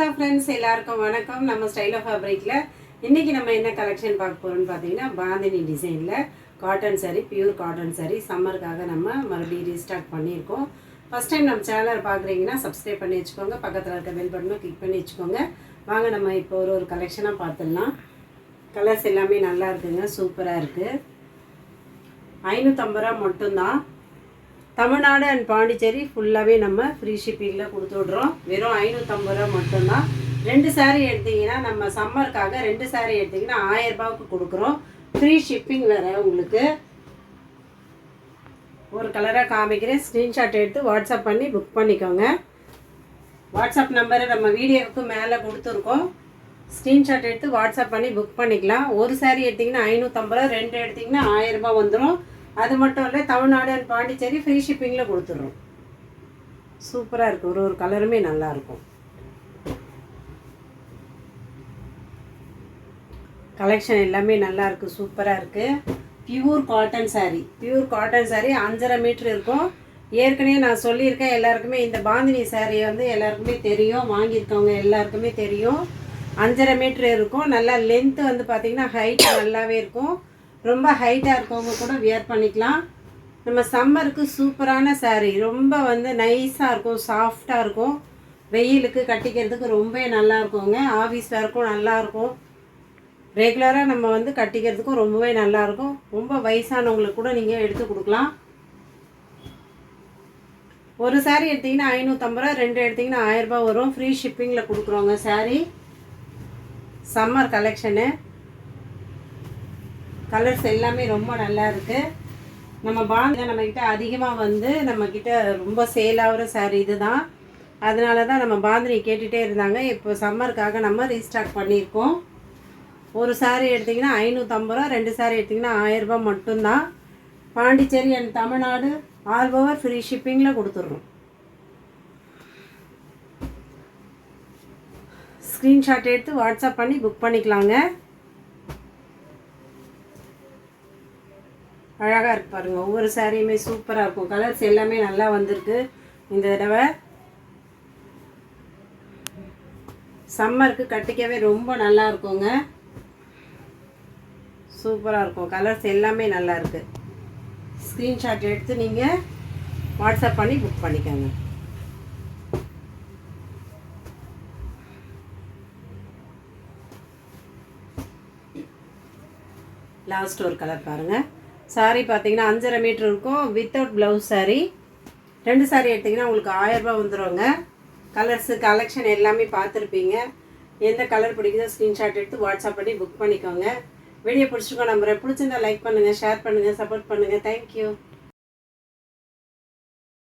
Hello friends எல்லாருக்கும் வணக்கம். நம்ம ஸ்டைல் ஆஃப் ஃபேப்ரிக்கில் இன்றைக்கி நம்ம என்ன கலெக்ஷன் பார்க்க போகிறோம்னு பார்த்தீங்கன்னா பாந்தினி டிசைனில் cotton sari pure cotton sari சம்மருக்காக நம்ம மறுபடியும் ரீஸ்டார்ட் பண்ணியிருக்கோம். ஃபஸ்ட் டைம் நம்ம சேனல் பார்க்குறீங்கன்னா சப்ஸ்கிரைப் பண்ணி வச்சுக்கோங்க. பக்கத்தில் இருக்க பெல் பட்டனும் கிளிக் பண்ணி வச்சுக்கோங்க. வாங்க நம்ம இப்போ ஒரு ஒரு கலெக்ஷனாக பார்த்துடலாம். கலர்ஸ் எல்லாமே நல்லா இருக்குங்க. சூப்பராக இருக்குது ஐநூற்றம்பது ரூபா மட்டும்தான். தமிழ்நாடு அண்ட் பாண்டிச்சேரி ஃபுல்லாகவே நம்ம ஃப்ரீ ஷிப்பிங்கில் கொடுத்து விட்றோம். வெறும் ஐநூற்றம்பது ரூபா மட்டும்தான். ரெண்டு சாரீ எடுத்தீங்கன்னா நம்ம சம்மருக்காக ரெண்டு சாரீ எடுத்தீங்கன்னா ஆயிரம் கொடுக்குறோம். ஃப்ரீ ஷிப்பிங் வேறு உங்களுக்கு. ஒரு கலராக காமிக்கிறேன். ஸ்க்ரீன்ஷாட் எடுத்து வாட்ஸ்அப் பண்ணி புக் பண்ணிக்கோங்க. வாட்ஸ்அப் நம்பரை நம்ம வீடியோவுக்கு மேலே கொடுத்துருக்கோம். ஸ்க்ரீன்ஷாட் எடுத்து வாட்ஸ்அப் பண்ணி புக் பண்ணிக்கலாம். ஒரு சாரீ எடுத்திங்கன்னா ஐநூற்றம்பது ரூபா. ரெண்டு எடுத்திங்கன்னா ஆயிரம் ரூபாய் வந்துடும் அது மட்டும் இல்லை தமிழ்நாடு அண்ட் பாண்டிச்சேரி ஃப்ரீ ஷிப்பிங்கில் கொடுத்துட்றோம். சூப்பராக இருக்கும். ஒரு ஒரு கலருமே நல்லாயிருக்கும் கலெக்ஷன் எல்லாமே நல்லாயிருக்கு சூப்பராக இருக்குது pure cotton sari pure cotton sari அஞ்சரை மீட்ரு இருக்கும். ஏற்கனவே நான் சொல்லியிருக்கேன் எல்லாருக்குமே இந்த பாந்தினி saree வந்து எல்லாருக்குமே தெரியும். வாங்கியிருக்கவங்க எல்லாருக்குமே தெரியும். அஞ்சரை மீட்ரு இருக்கும். நல்லா லென்த்து வந்து பார்த்திங்கன்னா ஹைட் நல்லாவே இருக்கும். ரொம்ப ஹைட்டாக இருக்கவங்க கூட வியர் பண்ணிக்கலாம். நம்ம சம்மருக்கு சூப்பரான சாரீ ரொம்ப வந்து நைஸாக இருக்கும் சாஃப்டாக இருக்கும். வெயிலுக்கு கட்டிக்கிறதுக்கு ரொம்ப நல்லா இருக்குங்க. ஆஃபீஸ் வேறுக்கும் நல்லாயிருக்கும் ரெகுலராக நம்ம வந்து கட்டிக்கிறதுக்கும் ரொம்பவே நல்லாயிருக்கும் ரொம்ப வயசானவங்களுக்கு கூட நீங்கள் எடுத்து கொடுக்கலாம். ஒரு சாரீ எடுத்தீங்கன்னா ஐநூற்றம்பது ரூபா ரெண்டு எடுத்தீங்கன்னா ஆயிரரூபா வரும். ஃப்ரீ ஷிப்பிங்கில் கொடுக்குறோங்க சாரீ சம்மர் கலெக்ஷனு கலர்ஸ் எல்லாமே ரொம்ப நல்லா இருக்குது நம்ம பாங்க நம்மக்கிட்ட அதிகமாக வந்து நம்மக்கிட்ட ரொம்ப சேல் ஆகிற saree இதுதான். அதனால தான் நம்ம பாந்தினி கேட்டுகிட்டே இருந்தாங்க. இப்போ சம்மருக்காக நம்ம ரீஸ்டார்ட் பண்ணியிருக்கோம். ஒரு saree எடுத்திங்கன்னா ஐநூற்றம்பது ரூபா ரெண்டு சாரீ எடுத்திங்கன்னா ஆயிரரூபா மட்டும்தான். Pondicherry and Tamil Nadu all over free ஷிப்பிங்கில் கொடுத்துட்றோம். ஸ்க்ரீன்ஷாட் எடுத்து வாட்ஸ்அப் பண்ணி புக் பண்ணிக்கலாங்க. அழகாக இருக்கு பாருங்கள் ஒவ்வொரு சாரியுமே சூப்பராக இருக்கும். கலர்ஸ் எல்லாமே நல்லா வந்திருக்கு. இந்த தடவை சம்மருக்கு கட்டிக்கவே ரொம்ப நல்லா இருக்குங்க. சூப்பராக இருக்கும். கலர்ஸ் எல்லாமே நல்லா இருக்கு. ஸ்க்ரீன்ஷாட் எடுத்து நீங்கள் வாட்ஸ்அப் பண்ணி புக் பண்ணிக்கோங்க. லாஸ்ட் ஒரு கலர் பாருங்கள் சாரீ பார்த்தீங்கன்னா அஞ்சரை மீட்ரு இருக்கும். வித்தவுட் ப்ளவுஸ் சாரீ ரெண்டு சாரீ எடுத்திங்கன்னா உங்களுக்கு ஆயிரம் ரூபாய் வந்துடுங்க கலர்ஸு கலெக்ஷன் எல்லாமே பார்த்துருப்பீங்க. எந்த கலர் பிடிக்குதோ ஸ்க்ரீன்ஷாட் எடுத்து வாட்ஸ்அப் பண்ணி புக் பண்ணிக்கோங்க. வீடியோ பிடிச்சிருக்கோம் நம்பரை பிடிச்சிருந்தா லைக் பண்ணுங்கள் ஷேர் பண்ணுங்கள் சப்போர்ட் பண்ணுங்கள் தேங்க்யூ